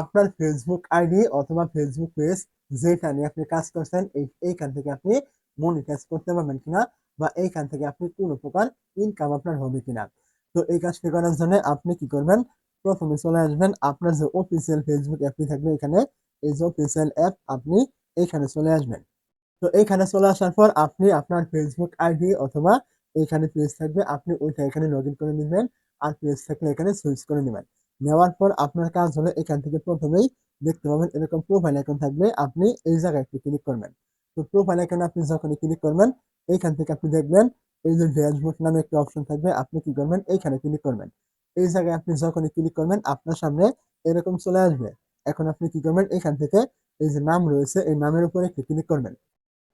আপনার Facebook ID অথবা Facebook page যেটা নিয়ে আপনি কাজ করছেন, এই, এইখান থেকে আপনি মনিটাইজ করতে পারবেন কিনা বা এইখান থেকে আপনি কোনো প্রকার ইনকাম আপনার হবে কিনা। তো এই কাজটি করার জন্য আপনি কি করবেন? প্রথমে চলে আসবেন আপনার যে অফিসিয়াল ফেসবুক অ্যাপটি থাকবে এখানে। এই যে অফিসিয়াল অ্যাপ আপনি এইখানে চলে আসবেন। তো এইখানে চলে আসার পর আপনি আপনার ফেসবুক আইডি অথবা এইখানে পেজ থাকবে, আপনি ওইটা এখানে লগ ইন করে নেবেন আর পেজ থাকলে এখানে সুইচ করে নেবেন। নেওয়ার পর আপনার কাজ হলো এখান থেকে প্রথমেই দেখতে পাবেন এরকম প্রোফাইল আইকন থাকবে আপনি এই জায়গায় একটু ক্লিক করবেন। তো প্রোফাইল আইকনে আপনি যখন ক্লিক করবেন এইখান থেকে আপনি দেখবেন এই যে ড্যাশবোর্ড নামে একটা অপশন থাকবে, আপনি কি করবেন? এইখানে ক্লিক করবেন। এই জায়গায় আপনি যখনই ক্লিক করবেন, আপনার সামনে এরকম চলে আসবে। এখন আপনি কি করবেন? এখান থেকে এই যে নাম রয়েছে, এই নামের উপরে একটু ক্লিক করবেন।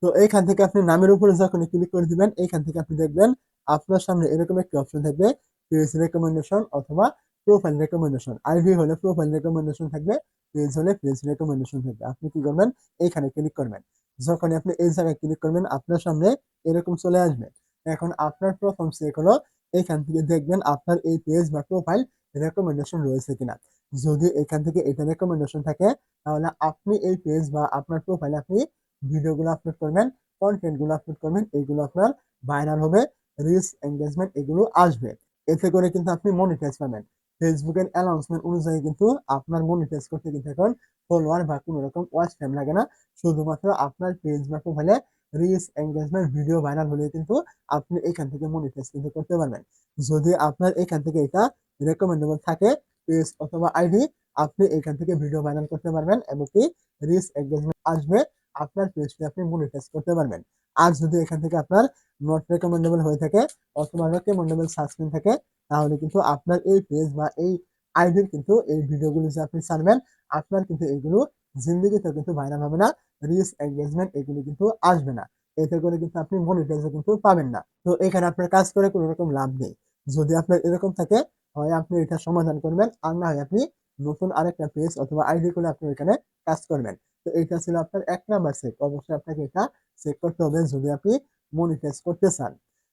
তো এইখান থেকে আপনি নামের উপরে যখনই ক্লিক করে দিবেন এইখান থেকে আপনি দেখবেন আপনার সামনে এরকম একটি অপশন থাকবে পেজ রেকমেন্ডেশন অথবা প্রোফাইল রেকমেন্ডেশন আইডি হলে প্রোফাইল রেকমেন্ডেশন থাকবে পেজ হলে পেজ রেকমেন্ডেশন থাকবে। আপনি কি করবেন? এইখানে ক্লিক করবেন। যখন আপনি এই জায়গায় ক্লিক করবেন, আপনার সামনে এরকম চলে আসবে। এখন আপনার প্রথম চেক হলো, এখান থেকে দেখবেন আপনার এই পেজ বা প্রোফাইল রেকমেন্ডেশন রয়েছে কিনা। যদি এখান থেকে এটা রেকমেন্ডেশন থাকে, তাহলে আপনি এই পেজ বা আপনার প্রোফাইলে আপনি ভিডিওগুলো আপলোড করবেন কন্টেন্টগুলো আপলোড করবেন এইগুলো আপনার ভাইরাল হবে রিচ এঙ্গেজমেন্ট এগুলো আসবে। এতে করে কিন্তু আপনি মনিটাইজ পাবেন। ফেসবুকের অ্যানাউন্সমেন্ট অনুযায়ী কিন্তু আপনার মনিটাইজ করতে কিন্তু এখন ফলোয়ার বা কোনো রকম ওয়াচ টাইম লাগে না। শুধুমাত্র আপনার পেজ বা প্রোফাইলে রিচ এঙ্গেজমেন্ট ভিডিও ভাইরাল হলে কিন্তু আপনি এখান থেকে মনিটাইজ কিন্তু করতে পারবেন। যদি আপনার এখান থেকে এটা রেকমেন্ডেবল থাকে পেজ অথবা আইডি আপনি এখান থেকে ভিডিও ভাইরাল করতে পারবেন এবং কি রিচ এঙ্গেজমেন্ট আসবে আপনার পেজটি আপনি মনিটাইজ করতে পারবেন। আর যদি এখান থেকে আপনার নট রেকমেন্ডেবল হয়ে থাকে অথবা রেকমেন্ডেবল সাসপেন্ড থাকে, তাহলে কিন্তু আপনার এই পেজ বা এই আইডির কিন্তু এই ভিডিওগুলো যে আপনি ছাড়বেন, আপনার কিন্তু এগুলো জিন্দিগিতে কিন্তু ভাইরাল হবে না রিচ এঙ্গেজমেন্ট এগুলো কিন্তু আসবে না। এতে করে কিন্তু আপনি মনিটাইজ কিন্তু পাবেন না। তো এখানে আপনার কাজ করে কোনো রকম লাভ নেই। যদি আপনার এরকম থাকে, হয় আপনি এটা সমাধান করবেন, আর না হয় আপনি নতুন আরেকটা পেজ অথবা আইডি করে আপনি এখানে কাজ করবেন। তো এটা ছিল আপনার এক নাম্বার চেক অবশ্যই আপনাকে এটা চেক করতে হবে যদি আপনি মনিটাইজ করতে চান।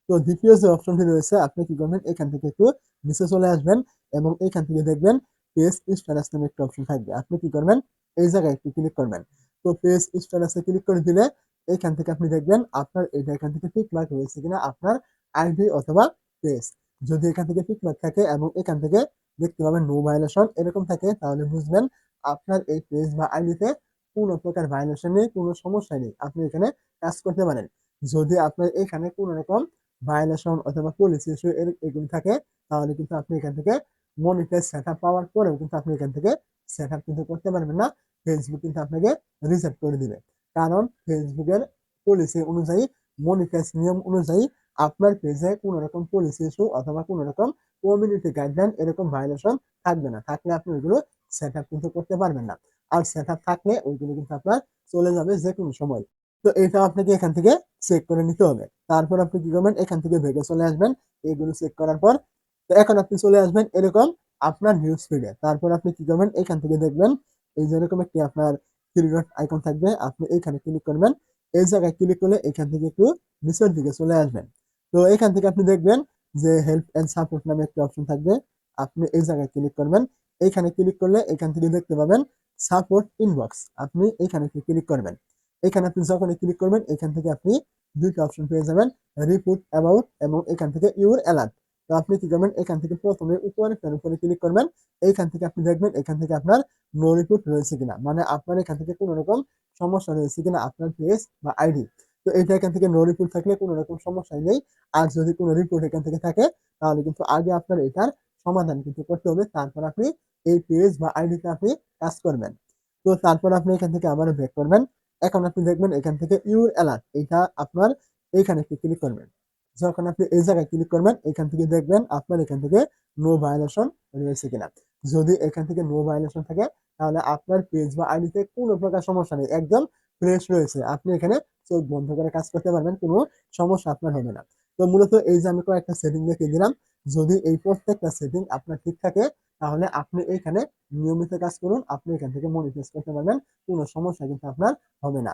তো দ্বিতীয় যে অপশনটি রয়েছে, আপনি কি করবেন? এখান থেকে একটু নিচে চলে আসবেন এবং এখান থেকে দেখবেন পেজ স্ট্যাটাস নামে একটা অপশন থাকবে। আপনি কি করবেন? এই জায়গায় একটু ক্লিক করবেন। তো পেজ স্ট্যাটাসে ক্লিক করে দিলে এখান থেকে আপনি দেখবেন আপনার এটা এখান থেকে টিক মার্ক রয়েছে কিনা আপনার আইডি অথবা পেজ যদি এখান থেকে টিক মার্ক থাকে এবং এখান থেকে দেখতে পাবেন নো ভায়োলেশন এরকম থাকে, তাহলে বুঝবেন আপনার এই পেজ বা আইডিতে কোনো প্রকার ভাইলেশন নেই, কোনো সমস্যা নেই। আপনি এখানে কাজ করতে পারেন। যদি আপনার এখানে কোনো রকম ভায়োলেশন অথবা পলিসি ইস্যু এগুলো থাকে, তাহলে কিন্তু আপনি এখান থেকে মনিটাইজ সেট আপ পাওয়ার পরেও কিন্তু আপনি এখান থেকে সেট আপ কিন্তু করতে পারবেন না। ফেসবুক কিন্তু আপনাকে রিজেক্ট করে দিবে। কারণ ফেসবুকের পলিসি অনুযায়ী মনিটাইজ নিয়ম অনুযায়ী আপনার পেজে কোনো রকম পলিসি ইস্যু অথবা কোনো রকম কমিউনিটি গাইডলাইন এরকম ভায়োলেশন থাকবে না। থাকলে আপনি ওইগুলো সেট আপ কিন্তু করতে পারবেন না। আর সেট আপ থাকলে ওইগুলো কিন্তু আপনার চলে যাবে যে কোনো সময়। তো এটা আপনাকে এখান থেকে চেক করে নিতে হবে। তারপর আপনি কি করবেন? এখান থেকে ভেগে চলে আসবেন। এইগুলো চেক করার পর তো এখন আপনি চলে আসবেন এরকম আপনার নিউজ ফিডে তারপর আপনি কি করবেন? এখান থেকে দেখবেন এই যে এরকম একটি আপনার থ্রি আইকন থাকবে। আপনি এইখানে ক্লিক করবেন। এই জায়গায় ক্লিক করলে এখান থেকে একটু নিচের দিকে চলে আসবেন। তো এখান থেকে আপনি দেখবেন যে হেল্প এন্ড সাপোর্ট নামে একটি অপশন থাকবে। আপনি এই জায়গায় ক্লিক করবেন। এইখানে ক্লিক করলে এখান থেকে দেখতে পাবেন সাপোর্ট ইনবক্স আপনি এইখানে ক্লিক করবেন। এখানে আপনি যখন ক্লিক করবেন, এখান থেকে আপনি দুইটা অপশন পেয়ে যাবেন রিপোর্ট অ্যাবাউট এবং এখান থেকে ইউর অ্যালার্ট তো আপনি কি করবেন? এখান থেকে প্রথমে উপরে উপরে ক্লিক করবেন। এইখান থেকে আপনি দেখবেন এখান থেকে আপনার নো রিপোর্ট রয়েছে কিনা। মানে আপনার এখান থেকে কোনো রকম সমস্যা রয়েছে কিনা আপনার পেজ বা আইডি তো এইটা এখান থেকে নো রিপোর্ট থাকলে কোনো রকম সমস্যাই নেই। আর যদি কোনো রিপোর্ট এখান থেকে থাকে, তাহলে কিন্তু আগে আপনার এটার সমাধান কিন্তু করতে হবে। তারপর আপনি এই পেজ বা আইডিতে আপনি কাজ করবেন। তো তারপর আপনি এখান থেকে আবার ব্যাক করবেন। এখন আপনি দেখবেন এখান থেকে ইউর অ্যালার্ট এটা আপনার এইখানে ক্লিক করবেন। যখন আপনি এই জায়গায় ক্লিক করবেন, এখান থেকে দেখবেন আপনার এখান থেকে নো ভায়োলেশন রয়েছে কিনা। যদি এখান থেকে নো ভায়োলেশন থাকে, তাহলে আপনার পেজ বা আইডিতে কোনো প্রকার সমস্যা নেই। একদম ফ্রেশ রয়েছে। আপনি এখানে চোখ বন্ধ করে কাজ করতে পারবেন, কোনো সমস্যা আপনার হবে না। তো মূলত এই যে আমি কয়েকটা সেটিং দেখে দিলাম যদি এই প্রত্যেকটা সেটিং আপনার ঠিক থাকে, তাহলে আপনি এখানে নিয়মিত কাজ করুন, আপনি এখান থেকে মনিটাইজ করতে পারবেন, কোনো সমস্যা কিন্তু আপনার হবে না।